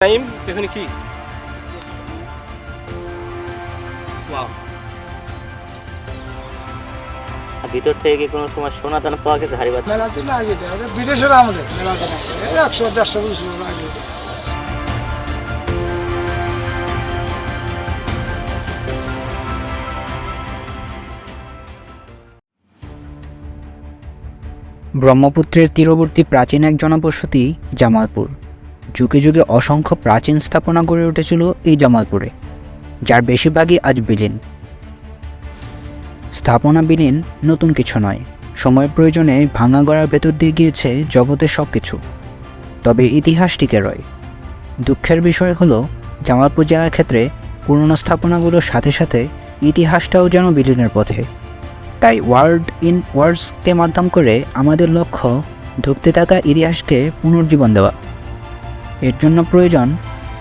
Time এখানে কি? ভিতর থেকে কোনো সময় সোনা দানা পাওয়া গেছে মেলাতে না আগে বিদেশের আমাদের মেলাতে না একশো দেড়শো বছর আগে ব্রহ্মপুত্রের তীরবর্তী প্রাচীন এক জনবসতি জামালপুর। যুগে যুগে অসংখ্য প্রাচীন স্থাপনা গড়ে উঠেছিল এই জামালপুরে, যার বেশিরভাগই আজ বিলীন। স্থাপনা বিলীন নতুন কিছু নয়, সময়ের প্রয়োজনে ভাঙা গড়ার ভেতর দিয়ে গিয়েছে জগতের সব কিছু তবে ইতিহাস টিকে রয়। দুঃখের বিষয় হলো, জামালপুর জেলার ক্ষেত্রে পুরনো স্থাপনাগুলোর সাথে সাথে ইতিহাসটাও যেন বিলীনের পথে। তাই ওয়ার্ল্ড ইন ওয়ার্ডসকে মাধ্যম করে আমাদের লক্ষ্য ধুঁকতে থাকা ইতিহাসকে পুনর্জীবন দেওয়া। এর জন্য প্রয়োজন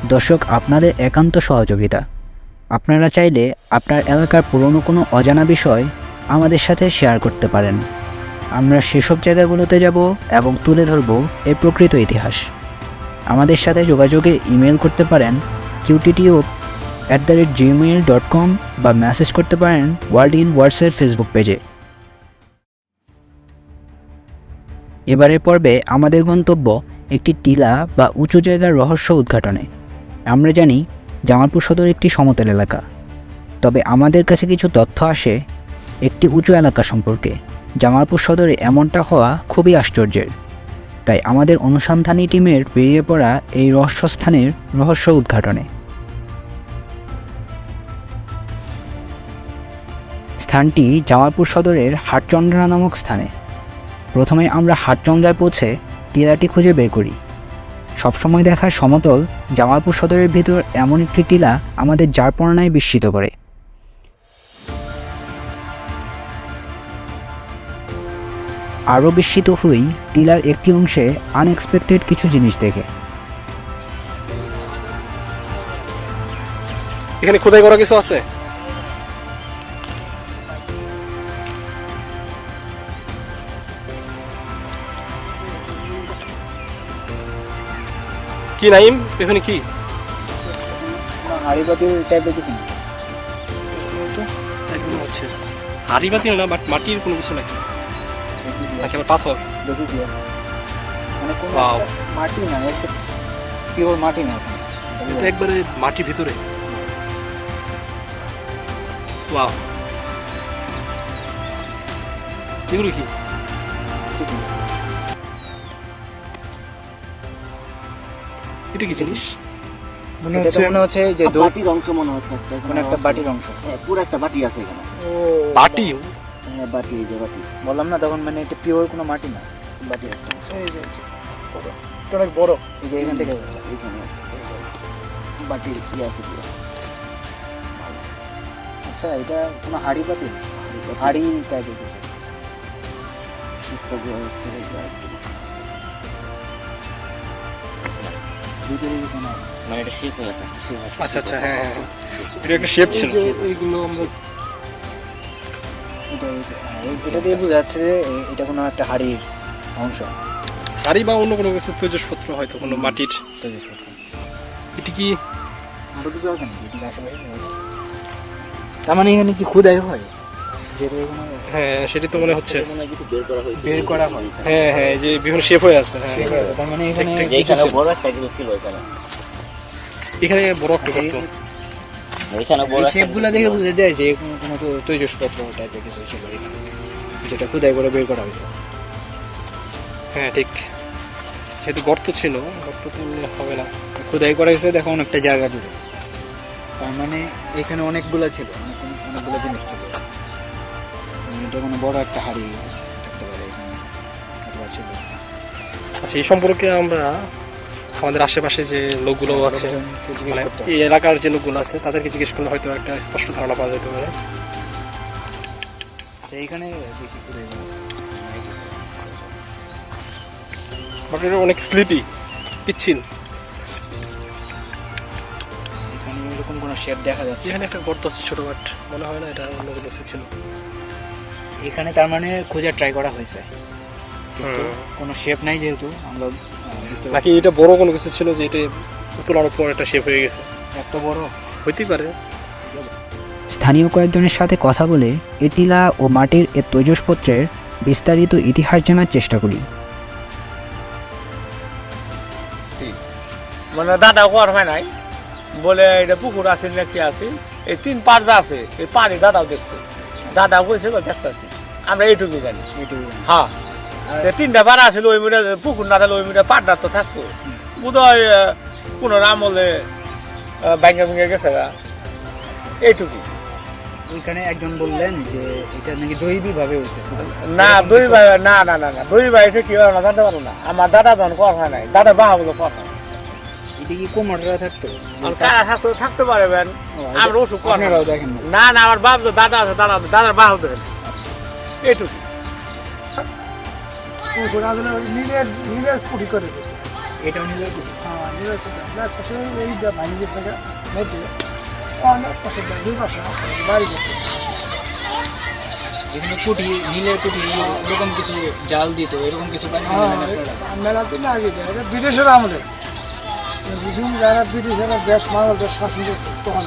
দর্শক আপনাদের একান্ত সহযোগিতা। আপনারা চাইলে আপনার এলাকার পুরনো কোনো অজানা বিষয় আমাদের সাথে শেয়ার করতে পারেন। আমরা সেসব জায়গাগুলোতে যাব এবং তুলে ধরব এর প্রকৃত ইতিহাস। আমাদের সাথে যোগাযোগে ইমেল করতে পারেন কিউটিটিউব at the rate Gmail dot com বা মেসেজ করতে পারেন ওয়ার্ল্ড ইন ওয়ার্ডসের ফেসবুক পেজে এবারের পর্বে আমাদের গন্তব্য একটি টিলা বা উঁচু জায়গার রহস্য উদ্ঘাটনে। আমরা জানি জামালপুর সদর একটি সমতল এলাকা। তবে আমাদের কাছে কিছু তথ্য আসে একটি উঁচু এলাকা সম্পর্কে। জামালপুর সদরে এমনটা হওয়া খুবই আশ্চর্যের। তাই আমাদের অনুসন্ধানী টিমের বেরিয়ে পড়া এই রহস্যস্থানের রহস্য উদ্ঘাটনে। স্থানটি জামালপুর সদরের হাটচন্দ্রা নামক স্থানে। প্রথমে আমরা হাটচন্দ্রায় পৌঁছে টিলাটি খুঁজে বের করি। সবসময় দেখা সমতল জামালপুর সদরের ভিতর এমন একটি টিলা আমাদের যারপরনায় বিস্মিত করে। আরও বিস্মিত হই টিলার একটি অংশে আনএক্সপেক্টেড কিছু জিনিস দেখে। এখানে খোদাই করা কিছু আছে? কি নাইম? এখানে কি? হাড়িবাতি টাইপের কিছু একদম হচ্ছে। হাড়ি বাতি না বাট মাটির কোনো কিছু নাই নাকি আবার পাথর? দেখি কি আছে। মানে কোনো মাটি না পিওর মাটি না এটা একবারে মাটির ভিতরে। ওয়াও এগুলো কি? এটা কি জিনিস? মনে হচ্ছে মনে হচ্ছে যে বাটির অংশ মনে হচ্ছে একটা এখানে কোনো একটা বাটির অংশ। হ্যাঁ পুরো একটা বাটি আছে এখানে। বাটি? হ্যাঁ বাটি যে বাটি। বললাম না তখন মানে এটা পিওর কোনো মাটি না। বাটি একটা। এটা অনেক বড়। এই যে এখান থেকে। এখানে আছে। বাটির ইয়ে আছে পুরো? আচ্ছা এটা কোনো হাড়ি বাটি। হাড়ি টাইপের কিছু? শিক্ষক হচ্ছে ভিতরে কিছু না মানে এটা শেপ হয়ে আছে। আচ্ছা আচ্ছা হ্যাঁ হ্যাঁ এটা একটা শেপ ছিল। এইগুলো আমরা এটা হ্যাঁ, দিয়ে বোঝা যাচ্ছে যে এটা কোনো একটা হাড়ির অংশ। হাড়ি বা অন্য কোনো কিছু তেজসপত্র হয়তো কোনো মাটির। তেজস্ক্রিয়। এটি কি? আরও কিছু আছে নাকি? তার মানে এখানে কি খুদাই হয়? হ্যাঁ সেটি তো মনে হচ্ছে। বের করা হয়। হ্যাঁ হ্যাঁ যে বিভিন্ন শেপ হয়ে আছে হ্যাঁ। তার মানে এখানে বড় একটা কিছু ছিল এখানে। এখানে বড় একটা গর্ত। এখানে বড় শেপগুলো দেখে। বোঝা যায় যে কোনো কোনো তো তৈজসপত্র টাইপের কিছু ছিল যেটা খুদাই করে বের করা হয়েছে। হ্যাঁ ঠিক। যেহেতু গর্ত ছিল গর্ত তো হবে না। খুদাই করা হয়েছে দেখো অনেকটা জায়গা জুড়ে। তার মানে এখানে অনেকগুলো ছিল অনেক অনেকগুলো জিনিস ছিল। এটা কোনো বড় একটা হাড়ি থাকতে পারে ছিল। আচ্ছা এই সম্পর্কে আমরা আমাদের আশেপাশে যে লোকগুলো আছে মানে এই এলাকার যে লোকগুলো আছে তাদেরকে জিজ্ঞেস করলে হয়তো একটা স্পষ্ট ধারণা পাওয়া যেতে পারে। আচ্ছা এইখানে বাট এটা অনেক স্লিপি পিচ্ছিল। এখানে এরকম কোনো শেপ দেখা যাচ্ছে? এখানে একটা গর্ত আছে ছোট বাট মনে হয় না এটা অন্য কিছু ছিল। এখানে তার মানে খোঁজার ট্রাই করা হয়েছে। কিন্তু কোনো শেপ নাই যেহেতু আমরা বুঝতে নাকি এটা বড় কোনো কিছু ছিল যে এটা তোলানোর পর একটা শেপ হয়ে গেছে? এত বড়? হইতেই পারে। স্থানীয় কয়েকজনের সাথে কথা বলে এ টিলা ও মাটির এ তৈজসপত্রের বিস্তারিত ইতিহাস জানার চেষ্টা করি। মানে দাদা কর হয় নাই। বলে এটা পুকুর আছে না কি আছে? এই তিন পার যা আছে এই পানি দাদাও দেখছে। দাদা কইছে গো দেখতেছি। আমরা এইটুকু জানি। হ্যাঁ। তো তিনটা পার আছিল ওই মিটা পুকুর না থাকলে ওই মিটা পাড়টা তো থাকতো। বোধহয় কোনো আমলে ব্যাঙ্গে ভেঙে গেছে গা। এইটুকু। ওইখানে একজন বললেন যে এটা নাকি দৈবী ভাবে হয়েছে। না ভাই না না না না ভাই এসে কি হয় না জানতে পারো না। আমার দাদা যখন হয় নাই। দাদা বাহা বলে কর হয় কি কোমররা থাকতো? কারা থাকতে? থাকতে পারবেন আমরা ওষুধ আপনারাও দেখেন না। না না আমার বাপ যে দাদা আছে দাদা দাদার বাহু দেখেন এইটুকু পুকুর নীলের নীলের কুটি করে এটাও নীলের কুঠি হ্যাঁ নীলের কুটি এক পাশে এই যে ভাঙি গেছে অনেক পাশে দুই পাশে বাড়ি গেছে এখানে নীলের কুঠি এরকম কিছু জাল দিত এরকম কিছু হ্যাঁ মেলা দিন আগে ব্রিটিশের আমলে। বুঝুন যারা ব্রিটিশেরা দেশ বাংলাদেশ শাসন করতো তখন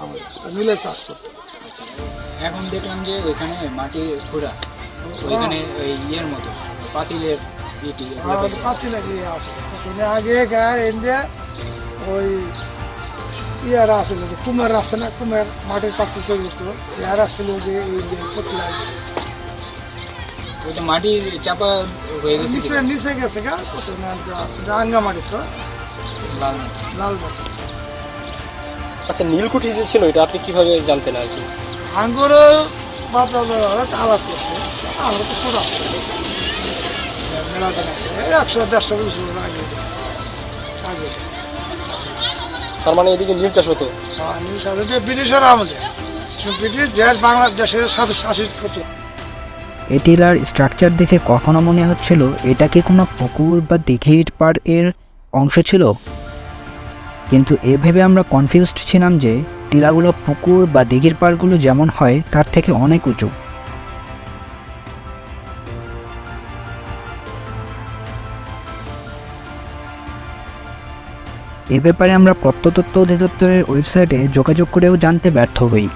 আমলে তো নীলের চাষ করতো। এখন দেখলাম যে ওইখানে মাটির খুঁড়া। ওইখানে ওই ইয়ের মতো পাতিলের ইটি এগুলো আর পাইছে। পাতি লাগিয়ে আছে। প্রথমে আগে গায়ের এনে ওই ইয়ার আসছিল যে কুমের আছে না কুমের মাটির পাতি তৈরি করতো। ইয়ার আসছিল যে এই ওইটা মাটির চাপা হয়ে গেছে নিচে গেছে গা রাঙ্গা মাটি তো লাল লাল আচ্ছা নীলকুঠি যে ছিল এটা আপনি কীভাবে জানতেন আর কি? আঙ্গুরও বাদল আলাপ করছে। আমরা তো মেলাতে একশো দেড়শো বছর আগে। আগে। তার মানে এদিকে নীল চাষ হতো? আর নিউজ সাথে ব্রিটিশের আমাদের ব্রিটিশ দেশ বাংলাদেশের সাথে শাসিত করতো। এ টিলার স্ট্রাকচার দেখে কখনো মনে হচ্ছিল এটা কি কোনো পুকুর বা দিঘির পার এর অংশ ছিল? কিন্তু এ ভেবে আমরা কনফিউজড ছিলাম যে টিলাগুলো পুকুর বা দিঘির পাড়গুলো যেমন হয়, তার থেকে অনেক উঁচু। এ ব্যাপারে আমরা প্রত্নতত্ত্ব অধিদপ্তরের ওয়েবসাইটে যোগাযোগ করেও জানতে ব্যর্থ হই।